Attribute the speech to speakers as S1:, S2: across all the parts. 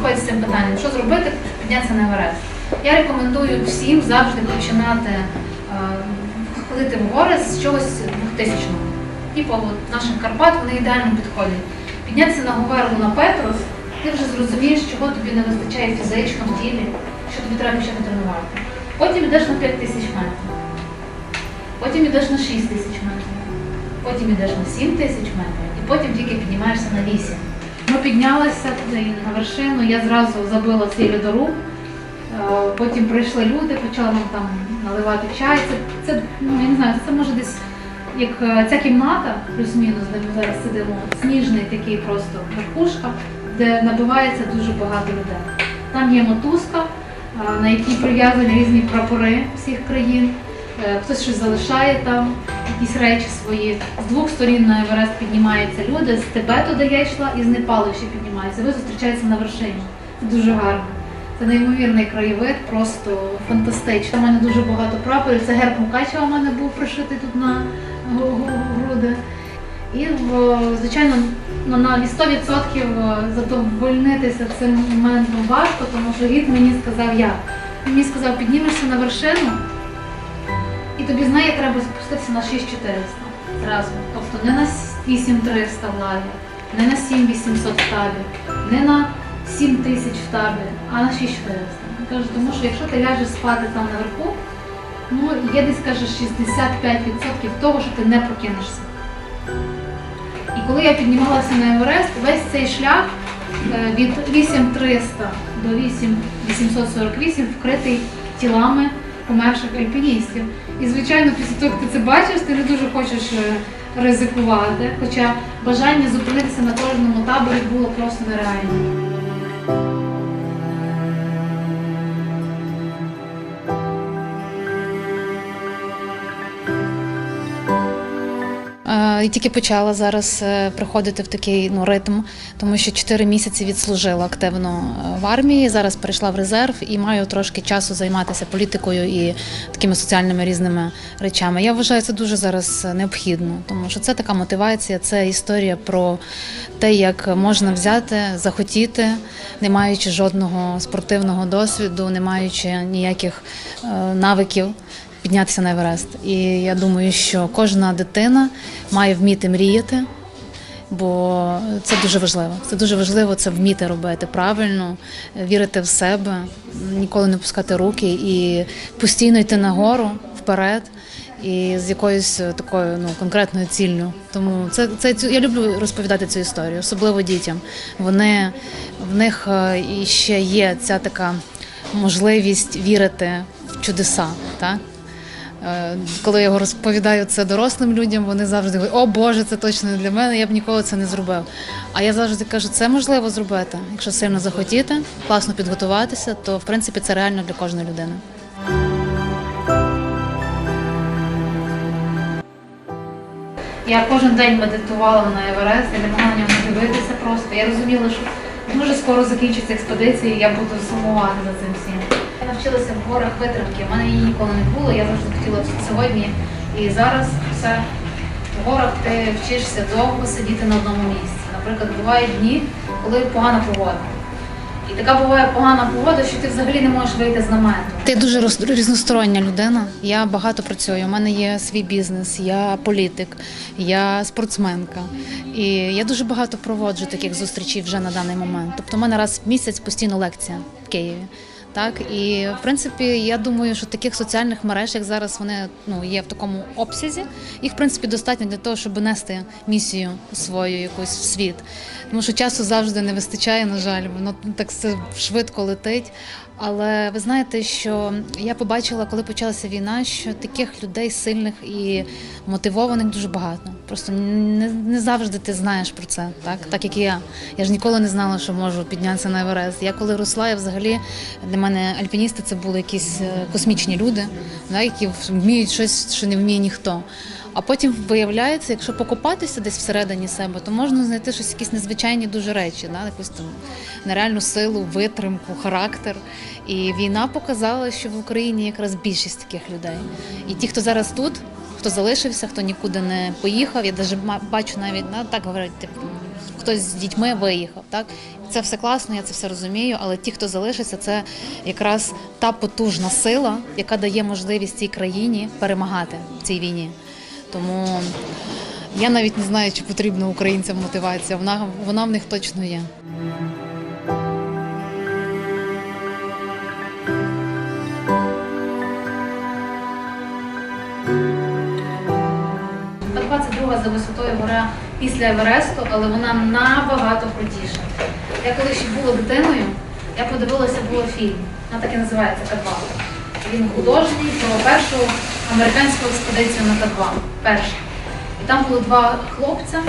S1: приходять з цим питанням, що зробити, піднятися на Еверест. Я рекомендую всім завжди починати е, ходити в гори з чогось 2000 Типу от наших Карпат вони ідеально підходять. Піднятися на Говерлу на Петрос, ти вже зрозумієш, чого тобі не вистачає фізично в тілі, що тобі треба почати тренувати. Потім йдеш на 5 тисяч метрів, потім йдеш на 6 тисяч метрів, потім йдеш на 7 тисяч метрів і потім тільки піднімаєшся на 8. Ми піднялися на вершину, я зразу забила цей льодоруб. Е, Потім прийшли люди, почали нам там наливати чай. Це, це ну я не знаю, це може десь як е, ця кімната, плюс-мінус, де ми зараз сидимо, сніжний такий просто верхушка, де набивається дуже багато людей. Там є мотузка, е, на якій прив'язані різні прапори всіх країн. Е, Хтось щось залишає там, якісь речі свої. З двох сторін на Еверест піднімаються люди, з Тибету, де я йшла, і з Непалу ще піднімаються. Ви зустрічаєтеся на вершині. Це дуже гарно. Це неймовірний краєвид, просто фантастично. У мене дуже багато прапорів. Це герб Мукачева у мене був пришитий тут на груди. І звичайно, на 100% задовольнитися цим моментом важко, тому що гід мені сказав як. Він мені сказав, піднімешся на вершину, і тобі знає, треба спуститися на 6400 зразу. Тобто не на 8300 в лагі, не на 7800 в табі, не на 7000 в табі, а на 6400. Він каже, тому що якщо ти ляжеш спати там наверху, ну є десь каже 65% того, що ти не прокинешся. І коли я піднімалася на Еверест, весь цей шлях е, від 8300 до 8848 вкритий тілами померших альпіністів. І звичайно, після того, як ти це бачиш, ти не дуже хочеш е, ризикувати. Хоча бажання зупинитися на кожному таборі було просто нереальне.
S2: І тільки почала зараз е, приходити в такий ну, ритм, тому що 4 місяці відслужила активно е, в армії. Зараз перейшла в резерв і маю трошки часу займатися політикою і такими соціальними різними речами. Я вважаю це дуже зараз необхідно, тому що це така мотивація, це історія про те, як можна взяти, захотіти, не маючи жодного спортивного досвіду, не маючи ніяких е, навиків піднятися на Еверест. І я думаю, що кожна дитина має вміти мріяти, бо це дуже важливо. Це дуже важливо це вміти робити правильно, вірити в себе, ніколи не пускати руки і постійно йти нагору вперед. І з якоюсь такою ну конкретною ціллю. Тому це, це я люблю розповідати цю історію, особливо дітям. Вони в них е, і ще є ця така можливість вірити в чудеса. Так? Е, Коли я його розповідаю це дорослим людям, вони завжди говорять, о Боже, це точно не для мене, я б ніколи це не зробив. А я завжди кажу, це можливо зробити. Якщо сильно захотіти, класно підготуватися, то в принципі це реально для кожної людини.
S1: Я кожен день медитувала на Еверест, я не могла на нього дивитися просто. Я розуміла, що дуже скоро закінчиться експедиція, і я буду сумувати за цим всім. Навчилася в горах витримки. У мене її ніколи не було. Я завжди хотіла сьогодні. І зараз все в горах ти вчишся довго сидіти на одному місці. Наприклад, бувають дні, коли погана погода. І така буває погана погода, що ти взагалі не можеш вийти з намету.
S2: Ти дуже роз- різностороння людина. Я багато працюю. У мене є свій бізнес, я політик, я спортсменка. І я дуже багато проводжу таких зустрічей вже на даний момент. Тобто, у мене раз в місяць постійно лекція в Києві. Так і в принципі, я думаю, що таких соціальних мереж, як зараз вони ну є в такому обсязі, їх в принципі достатньо для того, щоб нести місію свою якусь в світ. Тому що часу завжди не вистачає, на жаль, воно так швидко летить. Але ви знаєте, що я побачила, коли почалася війна, що таких людей сильних і мотивованих дуже багато. Просто не, не завжди ти знаєш про це, так так як і я. Я ж ніколи не знала, що можу піднятися на Еверест. Я коли росла, я взагалі для мене альпіністи це були якісь е, космічні люди, да, які вміють щось, що не вміє ніхто. А потім виявляється, якщо покопатися десь всередині себе, то можна знайти щось, якісь незвичайні дуже речі, да? якусь там нереальну силу, витримку, характер. І війна показала, що в Україні якраз більшість таких людей. І ті, хто зараз тут, хто залишився, хто нікуди не поїхав, я навіть бачу навіть да, так говорять, типу, хтось з дітьми виїхав. Так це все класно, я це все розумію. Але ті, хто залишиться, це якраз та потужна сила, яка дає можливість цій країні перемагати в цій війні. Тому я навіть не знаю, чи потрібна українцям мотивація. Вона вона в них точно є.
S1: Та 22 за висотою гора після Евересту, але вона набагато крутіша. Я коли ще була дитиною, я подивилася було фільм. Вона так і називається К2. Він художній про першу американську експедицію на К2. Першу. І там були два хлопця.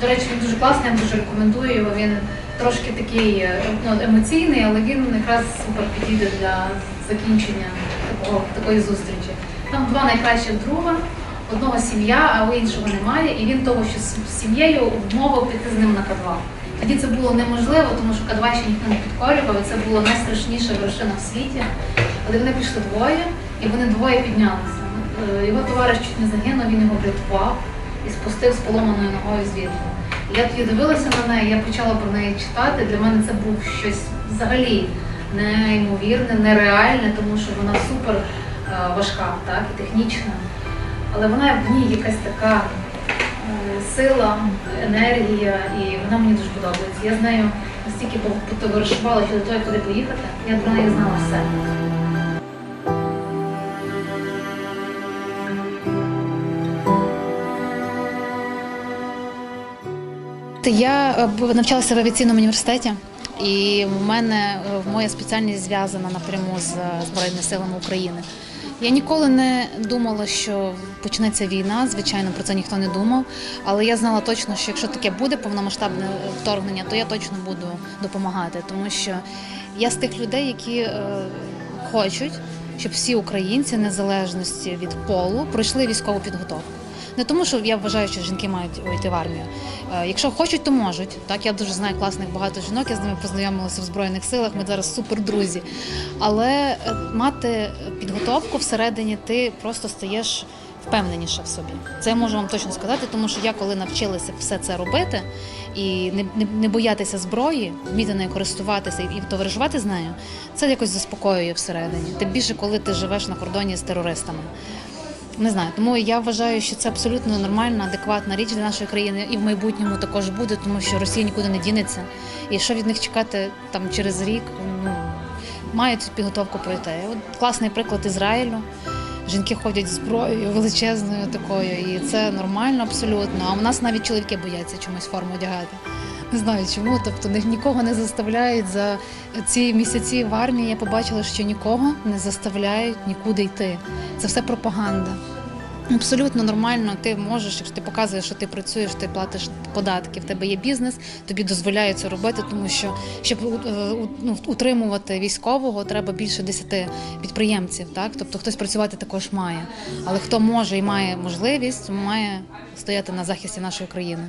S1: До речі, він дуже класний, я дуже рекомендую його. Він трошки такий е, ну, емоційний, але він якраз супер підійде для закінчення такого, такої зустрічі. Там два найкращих друга, одного сім'я, а у іншого немає, і він того, що з сім'єю вмовив піти з ним на К2. Тоді це було неможливо, тому що К2 ще ніхто не підкорював, і це було найстрашніша вершина в світі. Але вони пішли двоє, і вони двоє піднялися. Е, Його товариш чуть не загинув, він його врятував і спустив з поломаною ногою звідти. Я тоді дивилася на неї, я почала про неї читати. Для мене це був щось взагалі неймовірне, нереальне, тому що вона супер е, важка, так, і технічна. Але вона в ній якась така е, сила, енергія, і вона мені дуже подобається. Я з нею настільки потоваришувала що до того, як туди поїхати, я про неї знала все.
S2: Я е, навчалася в авіаційному університеті, і в мене е, моя спеціальність зв'язана напряму з е, Збройними силами України. Я ніколи не думала, що почнеться війна. Звичайно, про це ніхто не думав. Але я знала точно, що якщо таке буде повномасштабне вторгнення, то я точно буду допомагати, тому що я з тих людей, які е, хочуть, щоб всі українці, незалежності від полу, пройшли військову підготовку. Не тому, що я вважаю, що жінки мають йти в армію. Е, Якщо хочуть, то можуть. Так я дуже знаю класних багато жінок. Я з ними познайомилася в збройних силах. Ми зараз супер друзі. Але е, мати підготовку всередині, ти просто стаєш впевненіше в собі. Це я можу вам точно сказати, тому що я коли навчилася все це робити і не, не, не боятися зброї, вміти нею користуватися і, і товаришувати з нею, це якось заспокоює всередині. Тим більше, коли ти живеш на кордоні з терористами. Не знаю, тому я вважаю, що це абсолютно нормальна, адекватна річ для нашої країни і в майбутньому також буде, тому що Росія нікуди не дінеться. І що від них чекати там через рік, ну мають цю підготовку пройти. От класний приклад Ізраїлю. Жінки ходять зброєю величезною такою, і це нормально абсолютно. А у нас навіть чоловіки бояться чомусь форму одягати. Не знаю чому. Тобто нікого не заставляють за ці місяці в армії. Я побачила, що нікого не заставляють нікуди йти. Це все пропаганда. Абсолютно нормально, ти можеш, якщо ти показуєш, що ти працюєш, ти платиш податки, в тебе є бізнес, тобі дозволяють це робити, тому що щоб е, ну, утримувати військового, треба більше 10 підприємців. Так, тобто хтось працювати також має. Але хто може і має можливість, має стояти на захисті нашої країни.